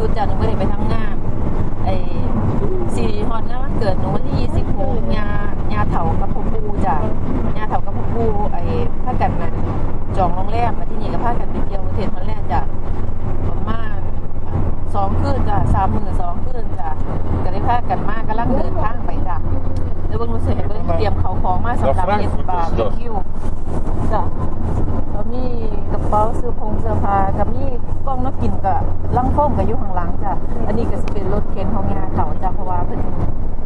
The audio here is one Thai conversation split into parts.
ยุดจ้ะหนูไม่ได้ไปทำงานไอ้สี่ฮอดงานวันเกิดหนูวันที่ยี่สิบหกยายาเถากับพ่อปูจ้ะยาเถากับพ่อปูไอ้พากันนั้นจองโรงแรมมาที่นี่ก็พากันไปเที่ยวประเทศฮอลแลนด์จ้ะประมาณสองคืนจ้ะสามมือสองคืนจ้ะก็ได้พากันมากกำลังเดินทางไปจ้ะเดี๋ยวเบิ่งรู้สึกเบิ่งเตรียมเขาของมาสำหรับเฮ็ดบาร์บีคิวจ้ะแล้วมีกระเป๋าเสื้อผงเสื้อผ้ากับมี กล้องนักกินกับลังโฟมกับอยู่ข้างหลังจ้ะอันนี้ก็สิเป็นรถเข็นของยาเขาจ้ะเพราะว่าเพิ่น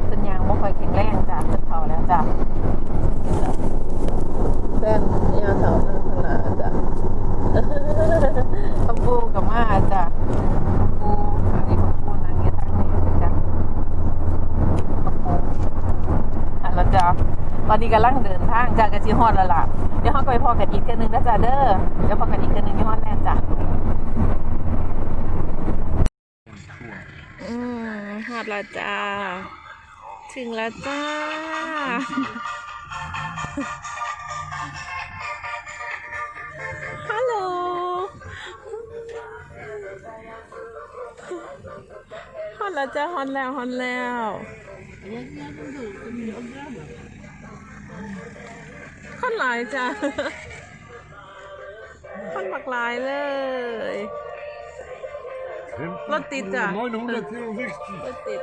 เพิ่นยางบ่ค่อยแข็งแรงจ้ะเพิ่นเฒ่าแล้วจ้ะแฟนยาเขานั่งข้างหน้าจ้ะขปูกับมาจ้ะขปูอันนี้ขปูนางอยู่ทางนี้จ้ะขปูอันละจ้ะตอนนี้กำลังเดินทางจากกะจิฮอดแล้วล่ะ เดี๋ยวเขาก็ไปพอกันอีกเทื่อนึงนะจ้ะเด้อ เดี๋ยวพอกันอีกเทื่อนึงที่ฮอดแน่จ้ะ อืมฮอ ดแล้วจ้า ถึงแล้วจ้า ฮัลโหล ฮอดแล้วจ้าฮอดแล้วฮอดแล้วคนหลายจ้าคนบักหลายเลย รถติดจ้ะ 964. รถติด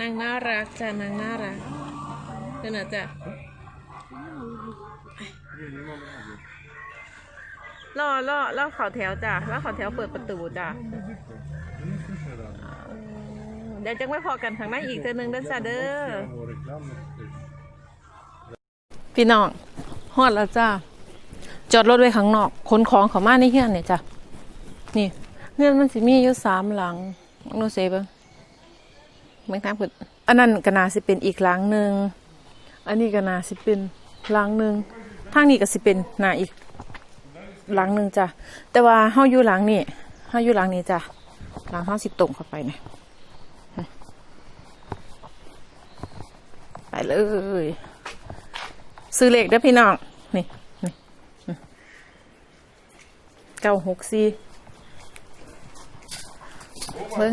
นางน่ารักจ้ะนางน่ารักเดี๋ยวนะจ้ะ รอรอรอเขอแถวจ้ะรอเขอแถวเปิดประตูจ้ะเดี๋ยวจังไม่พอกันทางนั้นอีกเทือนึงเด้อจ้ะเด้อพี่น้องฮอดแล้วจ้าจอดรถไว้ข้างนอกขนของเขามาในเฮือนเนี่ยจ้ะนี่เฮือนมันสิมีอยู่สามหลังโนเซบิงเบิ่งทางเพิ่นอันนั้นก็น่าสิเป็นอีกหลังหนึ่งอันนี้ก็น่าสิเป็นหลังหนึ่งทางนี้ก็สิเป็นหน้าอีก หลังหนึ่งจ้ะแต่ว่าเฮาอยู่หลังนี่เฮาอยู่หลังนี้จ้ะหลังเฮาสิตรงเข้าไปเนี่ยไปเลยซื้อเลขเด้อพี่น้อง นี่นี่เก้าหกสี่เบิ่ง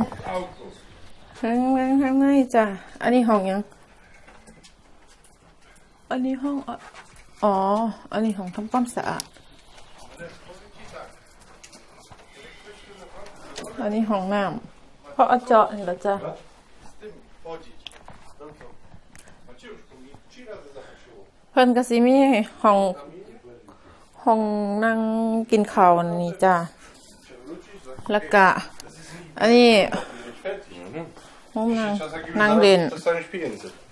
ข้างล่างข้างในจ้ะอันนี้ห้องยัง อันนี้ห้อง อ๋อ อันนี้ห้องทำความสะอาด อันนี้ห้องน้ำเพราะเอาเจาะนี่ละจ้ะเพิ่นก็สิมีห้องห้องนั่งกินข้าวนี่จ้ะแล้วก็อันนี้ห้องนั่งนั่งเด่น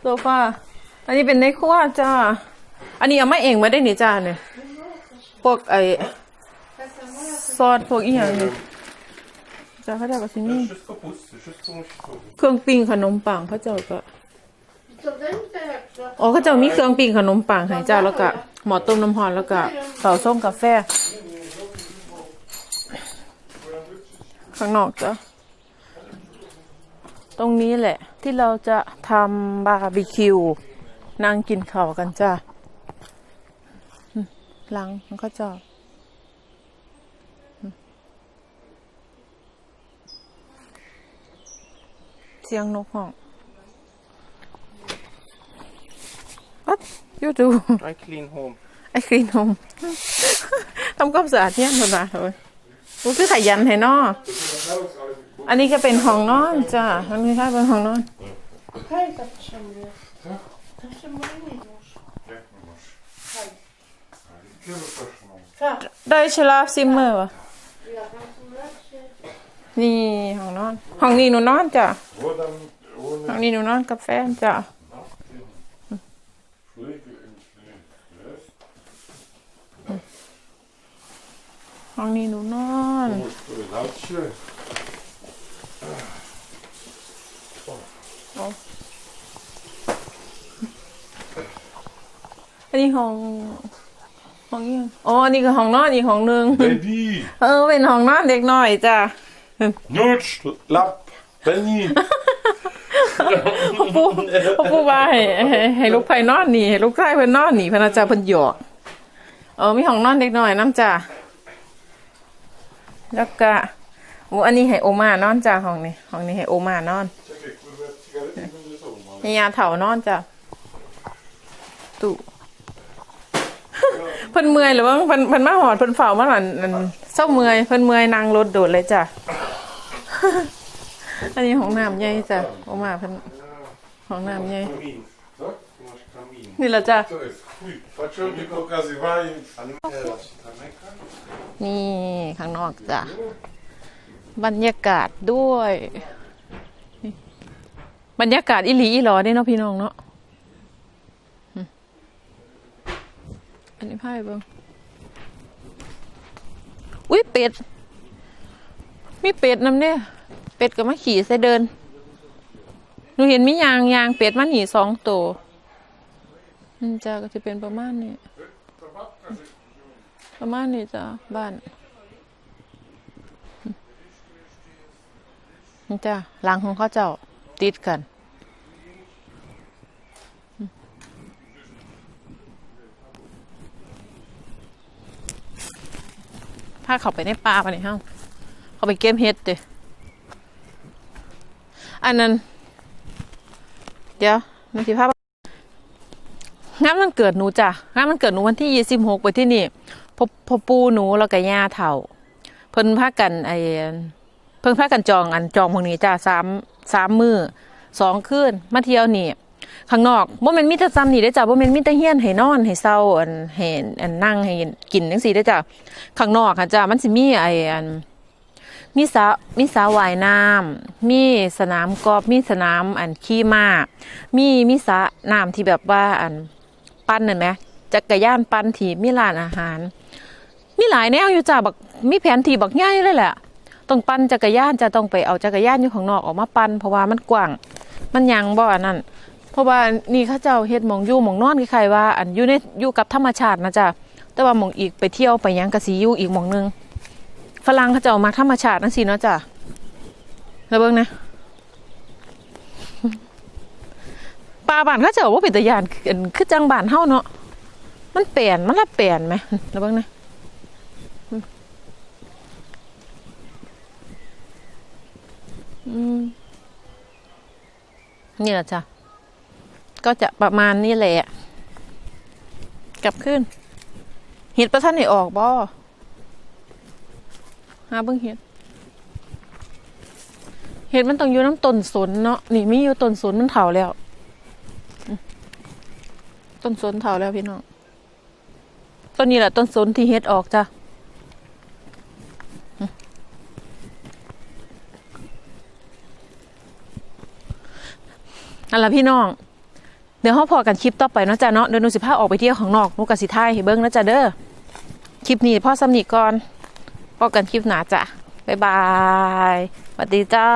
โซฟาอันนี้เป็นในครัวจ้า อันนี้เอามาเองมาได้นี่จ้าเนี่ยพวกไอซอสพวกอีหยังนี่ จ้าเขาเจ้าก็สิมี Just kapust, just pomidor. เครื่องปิ้งขนมปังเขาเจ้าก็ Co będzie jak to? อ๋อเขาเจ้ามีเครื่องปิ้งขนมปังให้จ้าแล้วก็หมอต้มน้ำร้อนแล้วก็เป่าส้มกาแฟ ข้างนอกจ้ะตรงนี้แหละ ที่เราจะทำบาร์บีคิว นั่งกินข้าวกันจ้ะอืมหลังมันก็จอดอืมเสียงนกห้อง What you do I clean home. ไอ้คลีนมทำความสะอาดเนี่ยคนละเลยกูคือขยันให้นออันนี้ก็เป็นห้องนอนจ้ะมันไม่ใช่เป็นห้องนอน Hej, tak potrzebuję. To się mój nie już. Tak, ได้ชลาฟซิมเมอร์วะ ja tam są lepsze. นี่ห้องนอน ห้องนี้หนูนอนจ้ะ Woda ohne ห้องนี้หนูนอนกับแฟนจ้ะ Pflege im Stress. ห้องนี้หนูนอน Lautche. อันนี้ห้องห้องนี้อ๋ออันนี้คือห้องนอนอีกห้องหนึ่ง Baby. เออเป็นห้องนอนเด็กน้อยจ้ะ Notch, Lapp, Penny. พ่อปู่พ่อปู่ว่าให้ให้ให้ลูกไผ่นอนนี่ให้ลูกชายเพิ่นนอนนี่เพนนะจ้าเพิ่นหยอกเออมีห้องนอนเด็กน้อยน้ำจ้าแล้วก็โอ้อันนี้ให้โอมานอนจ้าห้องนี้ห้องนี้ให้โอมานอนให้ยาเถานอนจ้ะตู่เพิ่นเมื่อยหรือว่าเพิ่นเพิ่นมาหอดเพิ่นเฝ้ามาหลันเศร้าเมื่อยเพิ่นเมื่อยนั่งรถโดดเลยจ้ะ อันนี้ของน้ำใหญ่จ้ะออกมาเพิ่นของน้ำใหญ่ Kamin. Tak? Masz kamin. นี่ละจ้ะ To jest chuj. Patrzyłem, nie pokazywali. A nie Tameka? นี่ข้างนอกจ้ะ บรรยากาศด้วยนี่บรรยากาศอิหลีอีหลอนี่เนาะพี่น้องเนาะอืมอันนี้ไพ่เบิ้งอุ้ยเป็ด มีเป็ดนำเนี่ย เป็ดกับมาขี่ใส่เดินหนูเห็นมียางยางเป็ดมันหนีสองตัวอืมจ้าก็จะเป็นประมาณนี้ประมาณนี้จ้ะบ้านนี่จ้ะหลังของเขาเจ้าติดกันพาเขาไปในป่าไปในห้างเขาไปเก็บเห็ดเด้ อันนั้น เดี๋ยวนันสิภาพงานมันเกิดหนูจ้ะงานมันเกิดหนูวันที่ยี่สิบหกไปที่นี่พอพอปูหนูแล้วก็ย่าเถ่า เพิ่นพากันไอเพิ่นพากันจองอันจองพวกนี้จ้ะสามสามมือสองคืนมาเที่ยวนี่ข้างนอกบ่แม่นมีแต่ซ้ำนี่เด้จ้ะบ่แม่นมีแต่เฮียนให้นอนให้เศร้าอันให้อันนั่งให้กินจังซี่เด้จ้ะข้างนอกค่ะจ้ะมันสิมีไอ้อัน มีสระมีสระว่ายน้ำมีสนามกอล์ฟมีสนามอันขี่ม้ามีมีสระน้ำที่แบบว่าอันปั้นนั่นไหมจักรยานปั้นที่มีร้านอาหาร มีหลายแนวอยู่จ้ะบักมีแผนที่บักใหญ่เลยแหละต้องปั่นจักรยานจะต้องไปเอาจักรยานอยู่ข้างนอกออกมาปั่นเพราะว่ามันกว้าง มันยังบ่อันนั้นเพราะว่านี่เขาเจ้าเฮ็ดมองอยู่มองนอนคล้ายๆว่า อันอยู่ในอยู่กับธรรมชาตินะจ๊ะแต่ว่ามองอีกไปเที่ยวไปยังก็สิอยู่อีกมองหนึง ฝรั่งเขาเจ้ามาธรรมชาติจังซี่เนาะจ้ะแล้วเบิ่งนะป่าบ้านเขาจ้าบ่เป็นตาย่านอันคือจังบ้านเฮาเนาะมันแปลี่ยนมันละแปลี่ยนไหมแล้วเบิ่งนะนี่แหละจ้ะ ก็จะประมาณนี้แหละ กลับขึ้นเห็ดประท่านไหนออกบ่ หาเบิ่งเห็ดเห็ดมันต้องอยู่น้ำต้นสนเนาะนี่มีอยู่ต้นสนมันเถาแล้ว ต้นสนเถาแล้วพี่น้องต้นนี้แหละต้นสนที่เห็ดออกจ้ะนั่นละพี่น้อง เดี๋ยวเราพอกันคลิปต่อไปเนาะจ้ะเนาะเดี๋ยวนูสิพาออกไปเที่ยวข้างนอกนูกับสิท้ายให้เบิ้งนะจ้ะเด้อคลิปนี้พ่อสำนีก่อน พบกันคลิปหนาจ้ะบ๊ายบายสวัสดีจ้า